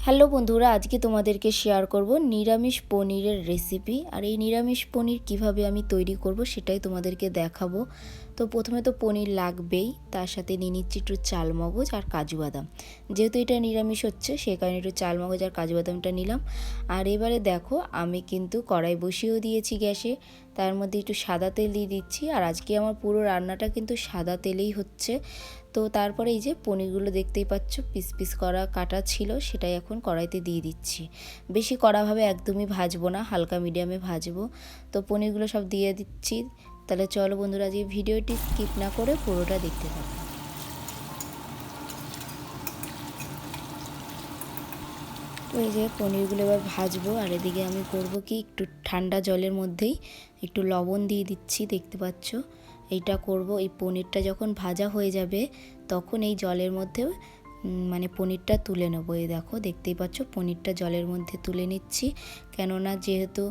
Hello বন্ধুরা, আজকে তোমাদেরকে শেয়ার করব নিরামিষ পনিরের রেসিপি আর এই নিরামিষ পনির কীভাবে আমি তৈরি করব সেটাই তোমাদেরকে দেখাবো। তো প্রথমে তো পনির লাগবেই, তার সাথে নিয়ে নিচ্ছি একটু চাল মগজ আর কাজু বাদাম। যেহেতু এটা নিরামিষ হচ্ছে সেই কারণে একটু চাল মগজ আর কাজু বাদামটা নিলাম। আর এবারে দেখো, আমি কিন্তু কড়াই বসিয়েও দিয়েছি গ্যাসে, তার মধ্যে একটু সাদা তেল দিয়ে দিচ্ছি। আর আজকে আমার পুরো রান্নাটা কিন্তু সাদা তেলেই হচ্ছে। তো তারপরে এই যে পনিরগুলো দেখতেই পাচ্ছ, পিস পিস করা কাটা ছিল, সেটাই এখন কড়াইতে দিয়ে দিচ্ছি। বেশি কড়াভাবে একদমই ভাজবো না, হালকা মিডিয়ামে ভাজবো। তো পনিরগুলো সব দিয়ে দিচ্ছি। তাহলে চলো বন্ধুরা যে ভিডিওটি স্কিপ না করে পুরোটা দেখতে থাকো। তো এই যে পনিরগুলো এবার ভাজবো, আর এদিকে আমি করব কি, একটু ঠান্ডা জলের মধ্যেই একটু লবণ দিয়ে দিচ্ছি, দেখতে পাচ্ছ? এইটা করব, এই পনিরটা যখন ভাজা হয়ে যাবে, তখন এই জলের মধ্যে মানে পনিরটা তুলে নেব। এই দেখো, দেখতেই পাচ্ছ, পনিরটা জলের মধ্যে তুলে নিচ্ছি। কেননা যেহেতু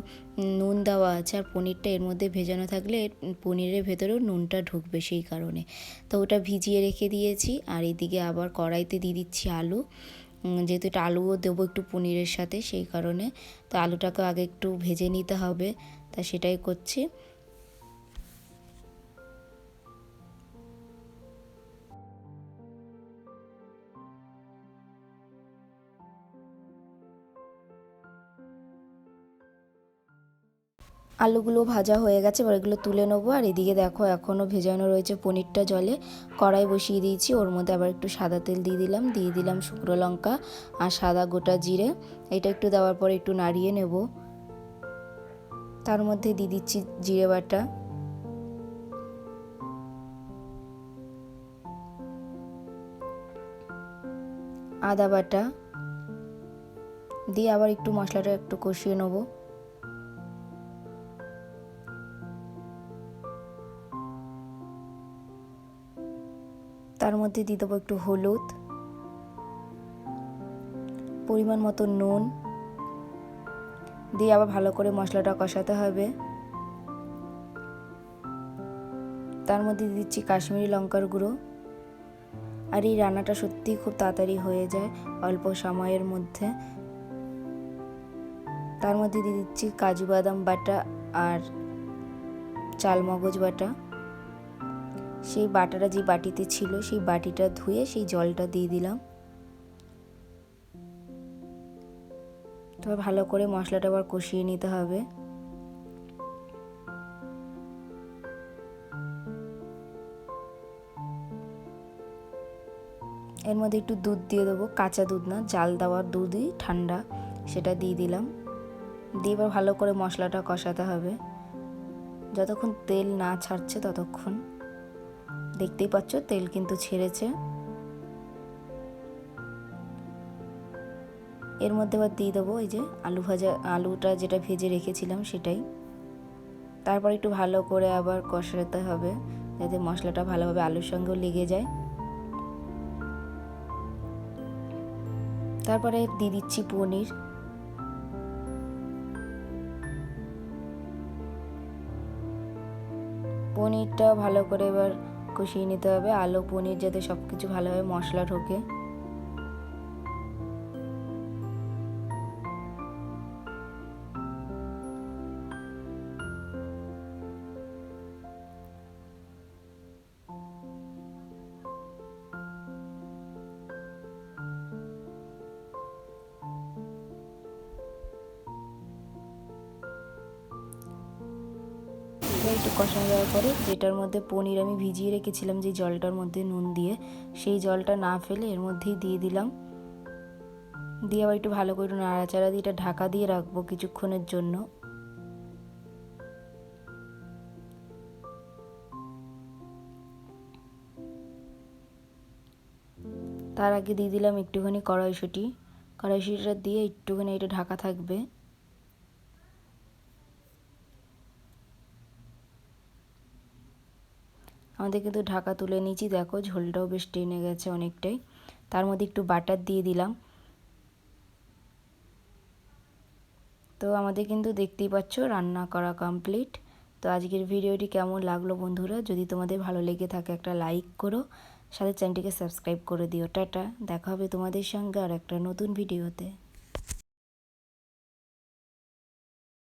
নুন দেওয়া আছে আর পনিরটা এর মধ্যে ভেজানো থাকলে পনিরের ভেতরেও নুনটা ঢুকবে সেই কারণে। তো ওটা ভিজিয়ে রেখে দিয়েছি, আর এদিকে আবার কড়াইতে দিয়ে দিচ্ছি আলু। যেহেতু এটা আলুও দেবো একটু পনিরের সাথে, সেই কারণে। তো আলুটাকে আগে একটু ভেজে নিতে হবে, তা সেটাই করছি। আলুগুলো ভাজা হয়ে গেছে, এবার এগুলো তুলে নেব। আর এদিকে দেখো, এখনও ভেজানো রয়েছে পনিরটা জলে। কড়াই বসিয়ে দিয়েছি, ওর মধ্যে আবার একটু সাদা তেল দিয়ে দিলাম। দিয়ে দিলাম শুকনো লঙ্কা আর সাদা গোটা জিরে। এটা একটু দেওয়ার পরে একটু নাড়িয়ে নেব। তার মধ্যে দিয়ে দিচ্ছি জিরে বাটা। আদা বাটা। দিয়ে আবার একটু মশলাটা একটু কষিয়ে নেব। তার মধ্যে দিয়ে দেবো একটু হলুদ, পরিমাণ মতো নুন, দিয়ে আবার ভালো করে মশলাটা কষাতে হবে। তার মধ্যে দিচ্ছি কাশ্মীরি লঙ্কার গুঁড়ো। আর এই রান্নাটা সত্যিই খুব তাড়াতাড়ি হয়ে যায় অল্প সময়ের মধ্যে। তার মধ্যে দিয়ে দিচ্ছি কাজু বাদাম বাটা আর চাল মগজ বাটা। সেই বাটাটা যে বাটিতে ছিল, সেই বাটিটা ধুয়ে সেই জলটা দিয়ে দিলাম। তবে ভালো করে মশলাটা আবার কষিয়ে নিতে হবে। এর মধ্যে একটু দুধ দিয়ে দেবো, কাঁচা দুধ না, জাল দেওয়ার দুধই ঠান্ডা, সেটা দিয়ে দিলাম। দিয়ে এবার ভালো করে মশলাটা কষাতে হবে। যতক্ষণ তেল না ছাড়ছে ততক্ষণ। দেখতেই পাচ্ছ, তেল কিন্তু ছেড়েছে। এর মধ্যে আবার দিয়ে দেবো এই যে আলু ভাজা, আলুটা যেটা ভেজে রেখেছিলাম সেটাই। তারপর একটু ভালো করে আবার কষাতে হবে, যাতে মশলাটা ভালোভাবে আলুর সঙ্গেও লেগে যায়। তারপরে দিয়ে দিচ্ছি পনির। পনিরটা ভালো করে এবার কষিয়ে নিতে হবে আলু পনির যাতে সব কিছু ভালোভাবে মশলা ঢোকে। একটু কষানো যাওয়ার পরে যেটার মধ্যে পনির আমি ভিজিয়ে রেখেছিলাম যে জলটার মধ্যে নুন দিয়ে, সেই জলটা না ফেলে এর মধ্যেই দিয়ে দিলাম। দিয়ে আবার একটু ভালো করে নাড়াচাড়া দিয়ে এটা ঢাকা দিয়ে রাখব কিছুক্ষণের জন্য। তার আগে দিয়ে দিলাম একটুখানি কড়াইশুঁটি। কড়াইশুঁটিটা দিয়ে একটুখানি এটা ঢাকা থাকবে। আমাদের কিন্তু ঢাকা তুলে নিয়েছি। দেখো, ঝোলটাও বেশ টেনে গেছে অনেকটাই। তার মধ্যে একটু বাটার দিয়ে দিলাম। তো আমাদের কিন্তু দেখতেই পাচ্ছ, রান্না করা কমপ্লিট তো আজকের ভিডিওটি কেমন লাগল বন্ধুরা? যদি তোমাদের ভালো লেগে থাকে, একটা লাইক করো। সাথে চ্যানেলটিকে সাবস্ক্রাইব করে দিও। টাটা। দেখা হবে তোমাদের সঙ্গে আর একটা নতুন ভিডিওতে।